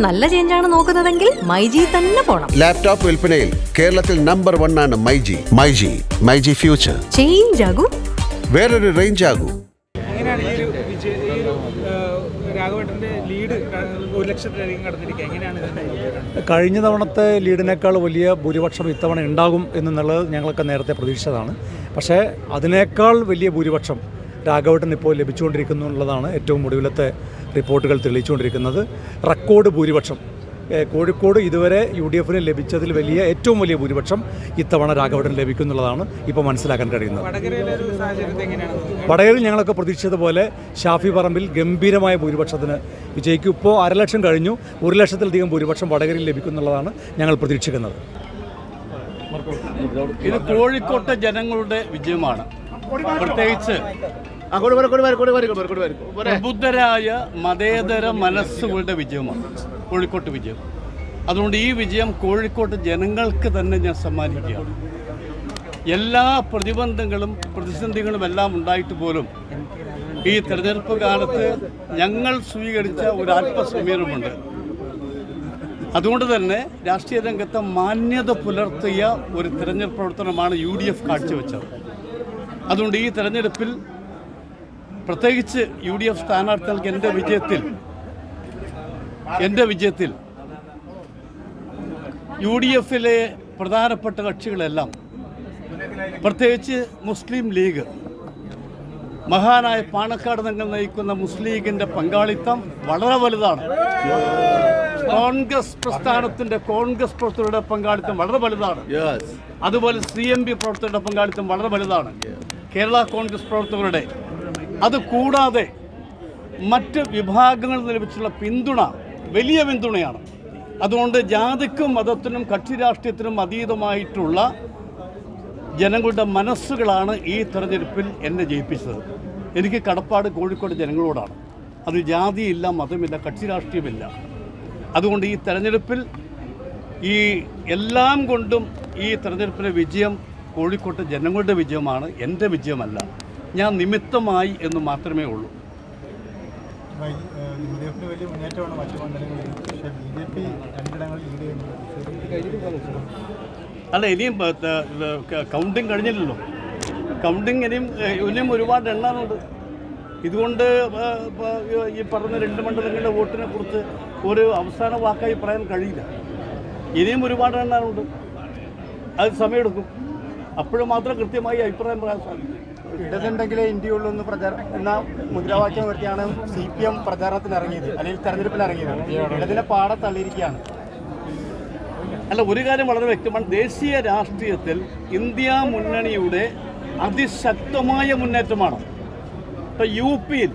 നല്ല ചേഞ്ചാണ് നോക്കുന്നതെങ്കിൽ മൈജി തന്നെ പോണം. ലാപ്ടോപ്പ് വിൽപ്പനയിൽ കേരളത്തിൽ നമ്പർ വൺ ആണ് മൈജി. മൈജി മൈജി ഫ്യൂച്ചർ ചേഞ്ച് ആകും. വേറൊരു റേഞ്ച് ആകൂ. എങ്ങനെയാണ് ഈ ഒരു വിജയ ഈ ഒരു ആ, ലീഡ് ക- ഒരു ലക്ഷത്തിലധികം കടന്നിരിക്കുക. എങ്ങനെയാണ് കഴിഞ്ഞ തവണത്തെ ലീഡിനേക്കാൾ വലിയ ഭൂരിപക്ഷം ഇത്തവണ ഉണ്ടാകും എന്നുള്ളത് ഞങ്ങളൊക്കെ നേരത്തെ പ്രതീക്ഷിച്ചതാണ്. പക്ഷേ അതിനേക്കാൾ വലിയ ഭൂരിപക്ഷം രാഘവട്ടൻ ഇപ്പോൾ ലഭിച്ചുകൊണ്ടിരിക്കുന്നു എന്നുള്ളതാണ് ഏറ്റവും ഒടുവിലത്തെ റിപ്പോർട്ടുകൾ തെളിയിച്ചുകൊണ്ടിരിക്കുന്നത്. റെക്കോർഡ് ഭൂരിപക്ഷം. കോഴിക്കോട് ഇതുവരെ യു ഡി എഫിന് ലഭിച്ചതിൽ വലിയ ഏറ്റവും വലിയ ഭൂരിപക്ഷം ഇത്തവണ രാഘവടൻ ലഭിക്കുന്നുള്ളതാണ് ഇപ്പോൾ മനസ്സിലാക്കാൻ കഴിയുന്നത്. വടകരയിലെ ഒരു സാഹചര്യത്തെ എങ്ങനെയാണ് വടകരയിൽ ഞങ്ങളൊക്കെ പ്രതീക്ഷിച്ചതുപോലെ ഷാഫി പറമ്പിൽ ഗംഭീരമായ ഭൂരിപക്ഷത്തിന് വിജയിക്കും. ഇപ്പോൾ അരലക്ഷം കഴിഞ്ഞു. ഒരു ലക്ഷത്തിലധികം ഭൂരിപക്ഷം വടകരയിൽ ലഭിക്കുന്നുള്ളതാണ് ഞങ്ങൾ പ്രതീക്ഷിക്കുന്നത്. ഇത് കോഴിക്കോട്ടെ ജനങ്ങളുടെ വിജയമാണ്. പ്രത്യേകിച്ച് പ്രബുദ്ധരായ മതേതര മനസ്സുകളുടെ വിജയമാണ് കോഴിക്കോട്ട് വിജയം. അതുകൊണ്ട് ഈ വിജയം കോഴിക്കോട്ട് ജനങ്ങൾക്ക് തന്നെ ഞാൻ സമ്മാനിക്കുകയാണ്. എല്ലാ പ്രതിബന്ധങ്ങളും പ്രതിസന്ധികളും എല്ലാം ഉണ്ടായിട്ട് പോലും ഈ തെരഞ്ഞെടുപ്പ് കാലത്ത് ഞങ്ങൾ സ്വീകരിച്ച ഒരു ആത്മസമീപനമുണ്ട് അതുകൊണ്ട് തന്നെ രാഷ്ട്രീയ രംഗത്തെ മാന്യത പുലർത്തിയ ഒരു തെരഞ്ഞെടുപ്പ് പ്രവർത്തനമാണ് യു ഡി എഫ് കാഴ്ചവെച്ചത്. അതുകൊണ്ട് ഈ തെരഞ്ഞെടുപ്പിൽ പ്രത്യേകിച്ച് യു ഡി എഫ് സ്ഥാനാർത്ഥികൾക്ക് എന്റെ വിജയത്തിൽ എന്റെ വിജയത്തിൽ യു ഡി എഫിലെ പ്രധാനപ്പെട്ട കക്ഷികളെല്ലാം പ്രത്യേകിച്ച് മുസ്ലിം ലീഗ് മഹാനായ പാണക്കാട് തങ്ങൾ നയിക്കുന്ന മുസ്ലിം ലീഗിന്റെ പങ്കാളിത്തം വളരെ വലുതാണ്. കോൺഗ്രസ് പ്രസ്ഥാനത്തിന്റെ കോൺഗ്രസ് പ്രവർത്തകരുടെ പങ്കാളിത്തം വളരെ വലുതാണ്. അതുപോലെ സി എം പി പ്രവർത്തകരുടെ പങ്കാളിത്തം വളരെ വലുതാണ്. കേരള കോൺഗ്രസ് പ്രവർത്തകരുടെ അത് കൂടാതെ മറ്റ് വിഭാഗങ്ങളിൽ ലഭിച്ചുള്ള പിന്തുണ വലിയ പിന്തുണയാണ്. അതുകൊണ്ട് ജാതിക്കും മതത്തിനും കക്ഷി രാഷ്ട്രീയത്തിനും അതീതമായിട്ടുള്ള ജനങ്ങളുടെ മനസ്സുകളാണ് ഈ തെരഞ്ഞെടുപ്പിൽ എന്നെ ജയിപ്പിച്ചത്. എനിക്ക് കടപ്പാട് കോഴിക്കോട് ജനങ്ങളോടാണ്. അത് ജാതിയില്ല മതമില്ല കക്ഷി രാഷ്ട്രീയമില്ല അതുകൊണ്ട് ഈ തെരഞ്ഞെടുപ്പിൽ ഈ എല്ലാം കൊണ്ടും ഈ തെരഞ്ഞെടുപ്പിലെ വിജയം കോഴിക്കോട്ടെ ജനങ്ങളുടെ വിജയമാണ് എന്റെ വിജയമല്ല. ഞാൻ നിമിത്തമായി എന്ന് മാത്രമേ ഉള്ളൂ. അല്ല ഇനിയും കൗണ്ടിങ് കഴിഞ്ഞില്ലല്ലോ. കൗണ്ടിങ് ഇനിയും ഇനിയും ഒരുപാട് എണ്ണാനുണ്ട്. ഇതുകൊണ്ട് ഈ പറഞ്ഞ രണ്ട് മണ്ഡലങ്ങളുടെ വോട്ടിനെ കുറിച്ച് ഒരു അവസാന വാക്കായി പറയാൻ കഴിയില്ല. ഇനിയും ഒരുപാട് എണ്ണാനുണ്ട്. അത് സമയമെടുക്കും. അപ്പോഴും മാത്രം കൃത്യമായി അഭിപ്രായം പറയാൻ സാധിക്കും. ഇടതുണ്ടെങ്കിലേ ഇന്ത്യയുള്ളൂ എന്ന് പ്രചാര എന്ന മുദ്രാവാക്യം ഉയർത്തിയാണ് സി പി എം പ്രചാരണത്തിന് ഇറങ്ങിയത് അല്ലെങ്കിൽ തെരഞ്ഞെടുപ്പിൽ ഇറങ്ങിയത് ഇടതിനെ പാടെ തള്ളിയിരിക്കുകയാണ്. അല്ല ഒരു കാര്യം വളരെ വ്യക്തമാണ്. ദേശീയ രാഷ്ട്രീയത്തിൽ ഇന്ത്യ മുന്നണിയുടെ അതിശക്തമായ മുന്നേറ്റമാണ്. ഇപ്പം യു പിയിൽ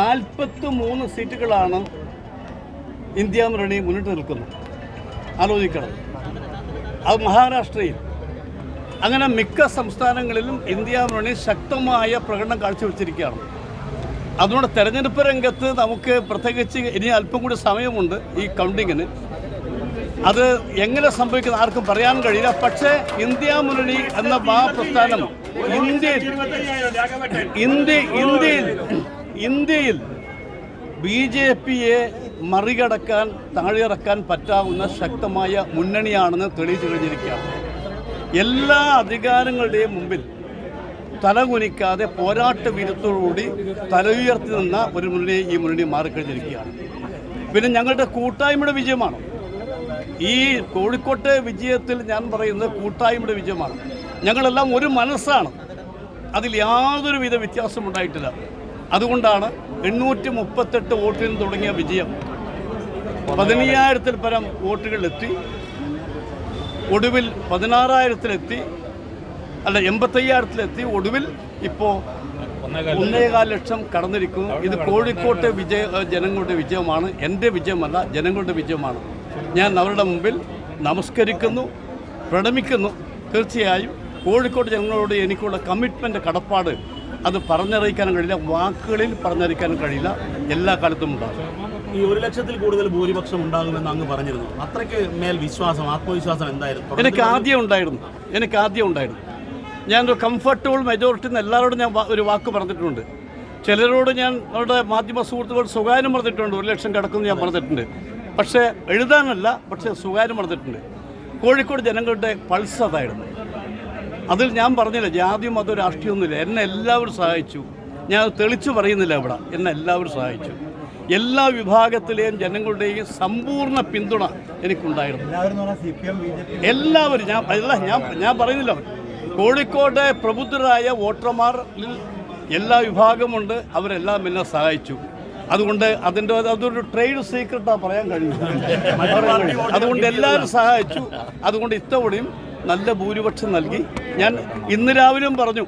നാൽപ്പത്തി മൂന്ന് സീറ്റുകളാണ് ഇന്ത്യ മുന്നണി മുന്നിട്ട് നിൽക്കുന്നത്. ആലോചിക്കണം. അത് മഹാരാഷ്ട്രയിൽ അങ്ങനെ മിക്ക സംസ്ഥാനങ്ങളിലും ഇന്ത്യ മുന്നണി ശക്തമായ പ്രകടനം കാഴ്ചവെച്ചിരിക്കുകയാണ്. അതുകൊണ്ട് തെരഞ്ഞെടുപ്പ് രംഗത്ത് നമുക്ക് പ്രത്യേകിച്ച് ഇനി അല്പം കൂടി സമയമുണ്ട് ഈ കൗണ്ടിങ്ങിന് അത് എങ്ങനെ സംഭവിക്കുന്ന ആർക്കും പറയാൻ കഴിയില്ല. പക്ഷേ ഇന്ത്യ മുന്നണി എന്ന മഹാപ്രസ്ഥാനം ഇന്ത്യയിൽ ഇന്ത്യ ഇന്ത്യയിൽ ഇന്ത്യയിൽ ബി ജെ പിയെ മറികടക്കാൻ താഴെയിറക്കാൻ പറ്റാവുന്ന ശക്തമായ മുന്നണിയാണെന്ന് തെളിയിച്ചു കഴിഞ്ഞിരിക്കുകയാണ്. എല്ലാ അധികാരങ്ങളുടെയും മുമ്പിൽ തലകുനിക്കാതെ പോരാട്ട തല ഉയർത്തി നിന്ന ഒരു മുന്നണി ഈ മുന്നണി മാറിക്കഴിഞ്ഞിരിക്കുകയാണ്. പിന്നെ ഞങ്ങളുടെ കൂട്ടായ്മയുടെ വിജയമാണ്. ഈ കോഴിക്കോട്ടെ വിജയത്തിൽ ഞാൻ പറയുന്നത് കൂട്ടായ്മയുടെ വിജയമാണ്. ഞങ്ങളെല്ലാം ഒരു മനസ്സാണ്. അതിൽ യാതൊരുവിധ വ്യത്യാസം ഉണ്ടായിട്ടില്ല. അതുകൊണ്ടാണ് എണ്ണൂറ്റി മുപ്പത്തെട്ട് വോട്ടിൽ തുടങ്ങിയ വിജയം പതിനയ്യായിരത്തിൽ പരം വോട്ടുകളിലെത്തി. ഒടുവിൽ പതിനാറായിരത്തിലെത്തി അല്ല എൺപത്തയ്യായിരത്തിലെത്തി ഒടുവിൽ ഇപ്പോൾ ഒന്നേകാൽ ലക്ഷം. കടന്നിരിക്കുന്നു. ഇത് കോഴിക്കോട്ടെ വിജയ ജനങ്ങളുടെ വിജയമാണ്. എന്റെ വിജയമല്ല ജനങ്ങളുടെ വിജയമാണ്. ഞാൻ അവരുടെ മുമ്പിൽ നമസ്കരിക്കുന്നു പ്രണമിക്കുന്നു. തീർച്ചയായും കോഴിക്കോട് ജനങ്ങളോട് എനിക്കുള്ള കമ്മിറ്റ്മെന്റ് കടപ്പാട് അത് പറഞ്ഞറിയിക്കാനും കഴിയില്ല വാക്കുകളിൽ പറഞ്ഞറിയിക്കാനും കഴിയില്ല. എല്ലാ കാലത്തും ഉണ്ടാകും. ഈ ഒരു ലക്ഷത്തിൽ കൂടുതൽ ഭൂരിപക്ഷം ഉണ്ടാകുമെന്ന് അങ്ങ് പറഞ്ഞിരുന്നു. അത്രയ്ക്ക് മേൽ വിശ്വാസം ആത്മവിശ്വാസം എന്തായിരുന്നു? എനിക്ക് ആദ്യം ഉണ്ടായിരുന്നു. എനിക്ക് ആദ്യം ഉണ്ടായിരുന്നു. ഞാനൊരു കംഫർട്ടബിൾ മെജോറിറ്റി എന്ന് എല്ലാവരോടും ഞാൻ ഒരു വാക്ക് പറഞ്ഞിട്ടുണ്ട്. ചിലരോട് ഞാൻ അവരുടെ മാധ്യമ സുഹൃത്തുക്കൾ സ്വകാര്യം പറഞ്ഞിട്ടുണ്ട്. ഒരു ലക്ഷം കിടക്കുന്നു ഞാൻ പറഞ്ഞിട്ടുണ്ട്. പക്ഷേ എഴുതാനല്ല പക്ഷേ സ്വകാര്യം പറഞ്ഞിട്ടുണ്ട്. കോഴിക്കോട് ജനങ്ങളുടെ പൾസ് അതായിരുന്നു. അതിൽ ഞാൻ പറഞ്ഞില്ല ജാതി മതം രാഷ്ട്രീയമൊന്നുമില്ല. എന്നെ എല്ലാവരും സഹായിച്ചു. ഞാൻ തെളിച്ചു പറയുന്നില്ല ഇവിടെ. എന്നെ എല്ലാവരും സഹായിച്ചു. എല്ലാ വിഭാഗത്തിലെയും ജനങ്ങളുടെയും സമ്പൂർണ പിന്തുണ എനിക്കുണ്ടായിരുന്നു. എല്ലാവരും ഞാൻ അല്ല ഞാൻ ഞാൻ പറയുന്നില്ല. കോഴിക്കോട്ടെ പ്രബുദ്ധരായ വോട്ടർമാരിൽ എല്ലാ വിഭാഗമുണ്ട് അവരെല്ലാം എന്നെ സഹായിച്ചു. അതുകൊണ്ട് അതിന്റെ അതൊരു ട്രേഡ് സീക്രട്ടാ പറയാൻ കഴിയും അതുകൊണ്ട് എല്ലാവരും സഹായിച്ചു. അതുകൊണ്ട് ഇത്തവണയും നല്ല ഭൂരിപക്ഷം നൽകി. ഞാൻ ഇന്ന് രാവിലെയും പറഞ്ഞു.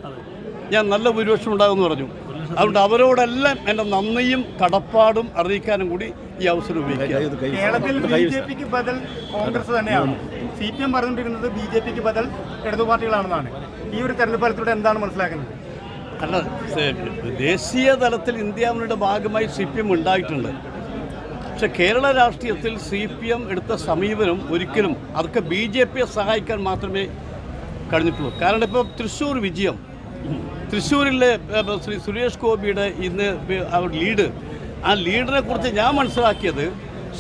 ഞാൻ നല്ല ഭൂരിപക്ഷം ഉണ്ടാകുമെന്ന് പറഞ്ഞു. അതുകൊണ്ട് അവരോടെല്ലാം എന്റെ നന്ദിയും കടപ്പാടും അറിയിക്കാനും കൂടി ഈ അവസരം ഉപയോഗിക്കുക കേരളത്തിൽ ബി ജെ പിക്ക് ബദൽ കോൺഗ്രസ് തന്നെയാണ്. സി പി എം പറഞ്ഞുകൊണ്ടിരുന്നത് ബി ജെ പിക്ക് ബദൽ ഇടതു പാർട്ടികളാണെന്നാണ്. ഈ ഒരു തെരഞ്ഞെടുപ്പ് ഫലത്തിലൂടെ എന്താണ് മനസ്സിലാക്കുന്നത്? അല്ല ദേശീയ തലത്തിൽ ഇന്ത്യ മുന്നണിയുടെ ഭാഗമായി സി പി എം ഉണ്ടായിട്ടുണ്ട്. പക്ഷെ കേരള രാഷ്ട്രീയത്തിൽ സി പി എം എടുത്ത സമീപനം ഒരിക്കലും അതൊക്കെ ബി ജെ പിയെ സഹായിക്കാൻ മാത്രമേ കഴിഞ്ഞിട്ടുള്ളൂ. കാരണം ഇപ്പോൾ തൃശ്ശൂർ വിജയം തൃശ്ശൂരിലെ ശ്രീ സുരേഷ് ഗോപിയുടെ ഇന്ന് ലീഡ്. ആ ലീഡറെ കുറിച്ച് ഞാൻ മനസ്സിലാക്കിയത്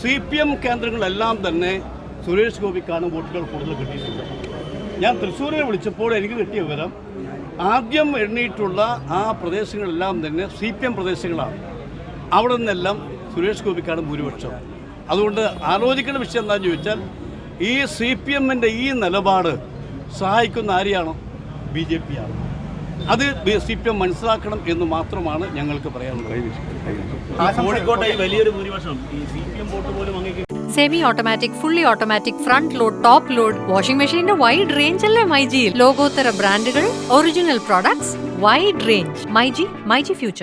സി പി എം കേന്ദ്രങ്ങളെല്ലാം തന്നെ സുരേഷ് ഗോപിക്കാണ് വോട്ടുകൾ കൂടുതൽ കിട്ടിയിട്ടുള്ളത്. ഞാൻ തൃശ്ശൂരിൽ വിളിച്ചപ്പോൾ എനിക്ക് കിട്ടിയ വിവരം ആദ്യം എണ്ണിയിട്ടുള്ള ആ പ്രദേശങ്ങളെല്ലാം തന്നെ സി പി എം പ്രദേശങ്ങളാണ്. അവിടെ നിന്നെല്ലാം സുരേഷ് ഗോപിക്കാണ് ഭൂരിപക്ഷം. അതുകൊണ്ട് ആലോചിക്കേണ്ട വിഷയം എന്താണെന്ന് ചോദിച്ചാൽ ഈ സി പി എമ്മിന്റെ ഈ നിലപാട് സഹായിക്കുന്ന ആരെയാണോ? ബി ജെ പി ആണ്. അത് സി പി എം മനസ്സിലാക്കണം എന്ന് മാത്രമാണ് ഞങ്ങൾക്ക് പറയാനുള്ളത്. കോഴിക്കോട്ടെ വലിയൊരു ഭൂരിപക്ഷം. ഈ സി പി എം വോട്ട് പോലും അങ്ങേക്ക് semi automatic fully automatic front load top load washing മെഷീന്റെ വൈഡ് റേഞ്ച് അല്ലേ മൈജിയിൽ ലോകോത്തര ബ്രാൻഡുകൾ original products wide range myG myG future